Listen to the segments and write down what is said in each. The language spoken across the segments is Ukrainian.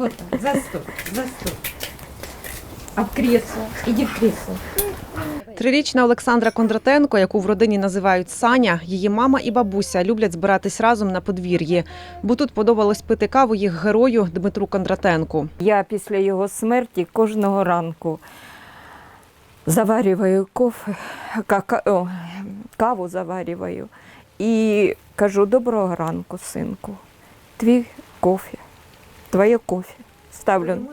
Вот так, за стол, за стол. А в кресло? Иди в кресло. Трирічна Олександра Кондратенко, яку в родині називають Саня, її мама і бабуся люблять збиратись разом на подвір'ї, бо тут подобалось пити каву їх герою Дмитру Кондратенку. Я після його смерті кожного ранку заварюваю кофе, кака- о, каву заварюваю і кажу: доброго ранку, синку. Твій кофе, твоє кофе. Ставлю. Йому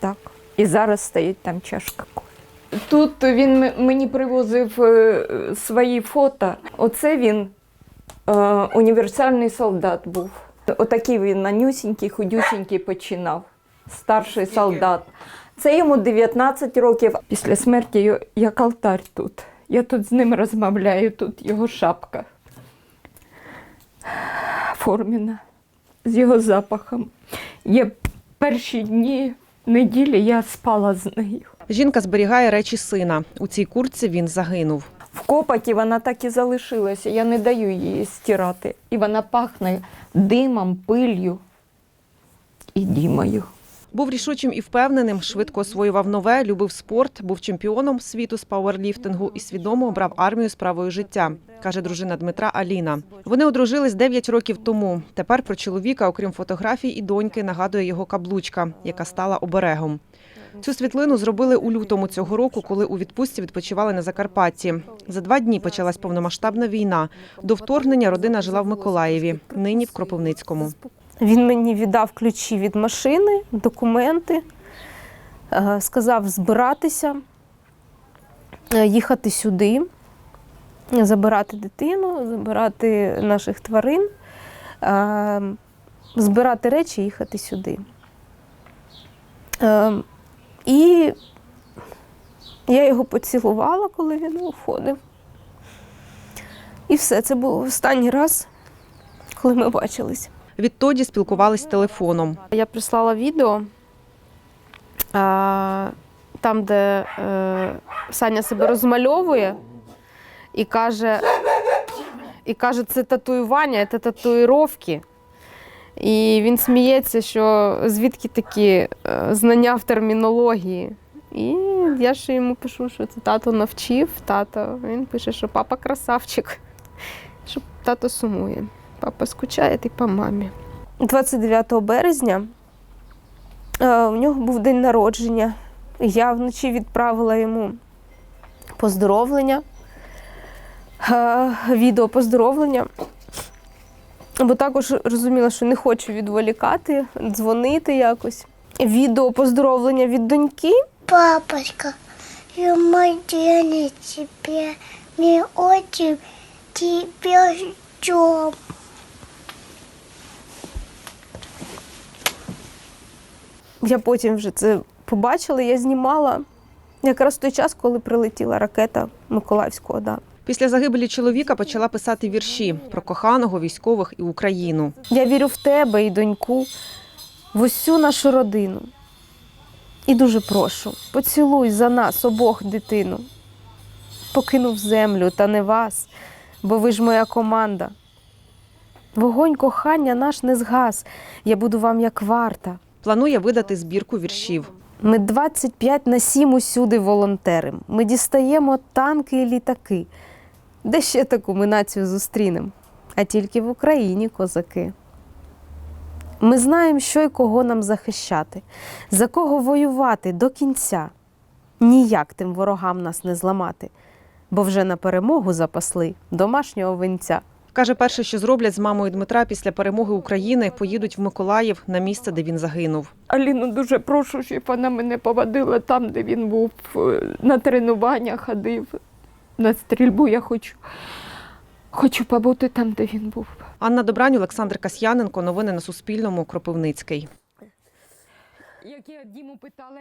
Так. І зараз стоїть там чашка кофе. Тут він мені привозив е, свої фото. Оце він е, універсальний солдат був. Отакий він манюсінький, худюсінький починав. Старший солдат. Це йому 19 років. Після смерті як алтарь тут. Я тут з ним розмовляю, тут його шапка форміна з його запахом. Є перші дні неділі я спала з нею. Жінка зберігає речі сина. У цій куртці він загинув. В копоті вона так і залишилася. Я не даю її стирати. І вона пахне димом, пилью і дімою. Був рішучим і впевненим, швидко освоював нове, любив спорт, був чемпіоном світу з пауерліфтингу і свідомо обрав армію справою життя, каже дружина Дмитра Аліна. Вони одружились 9 років тому. Тепер про чоловіка, окрім фотографій і доньки, нагадує його каблучка, яка стала оберегом. Цю світлину зробили у лютому цього року, коли у відпустці відпочивали на Закарпатті. За два дні почалась повномасштабна війна. До вторгнення родина жила в Миколаєві, нині в Кропивницькому. Він мені віддав ключі від машини, документи, е, сказав збиратися, е, їхати сюди, забирати дитину, забирати наших тварин, е, збирати речі їхати сюди. І я його поцілувала, коли він уходив. І все, це був останній раз, коли ми бачились. Відтоді спілкувались телефоном. Я прислала відео, там, де е, Саня себе розмальовує і каже, і каже, це татуювання, це татуїровки. І він сміється, що звідки такі е, знання в термінології. І я ж йому пишу, що це тато навчив, тато. Він пише, що папа красавчик, що тато сумує. Папа скучає і по мамі. 29 березня е, у нього був день народження. Я вночі відправила йому поздоровлення, е, відео поздоровлення. Бо також розуміла, що не хочу відволікати, дзвонити якось. Відео поздоровлення від доньки. Папочка, я тебе. Мы очень тебя Я потім вже це побачила, я знімала якраз в той час, коли прилетіла ракета Миколаївського ОДА. Після загибелі чоловіка почала писати вірші про коханого, військових і Україну. Я вірю в тебе і доньку, в усю нашу родину. І дуже прошу, поцілуй за нас обох дитину. Покинув землю, та не вас, бо ви ж моя команда. Вогонь кохання наш не згас, я буду вам як варта. Планує видати збірку віршів. Ми 25 на 7 усюди волонтерим. Ми дістаємо танки і літаки. Де ще таку ми націю зустрінемо? А тільки в Україні козаки. Ми знаємо, що і кого нам захищати, за кого воювати до кінця. Ніяк тим ворогам нас не зламати, бо вже на перемогу запасли домашнього винця. Каже, перше, що зроблять з мамою Дмитра після перемоги України, поїдуть в Миколаїв на місце, де він загинув. Аліну дуже прошу, щоб вона мене поводила там, де він був, е, на тренування ходив, на стрільбу я хочу. Хочу побути там, де він був. Анна Добрань, Олександр Касьяненко. Новини на Суспільному. Кропивницький.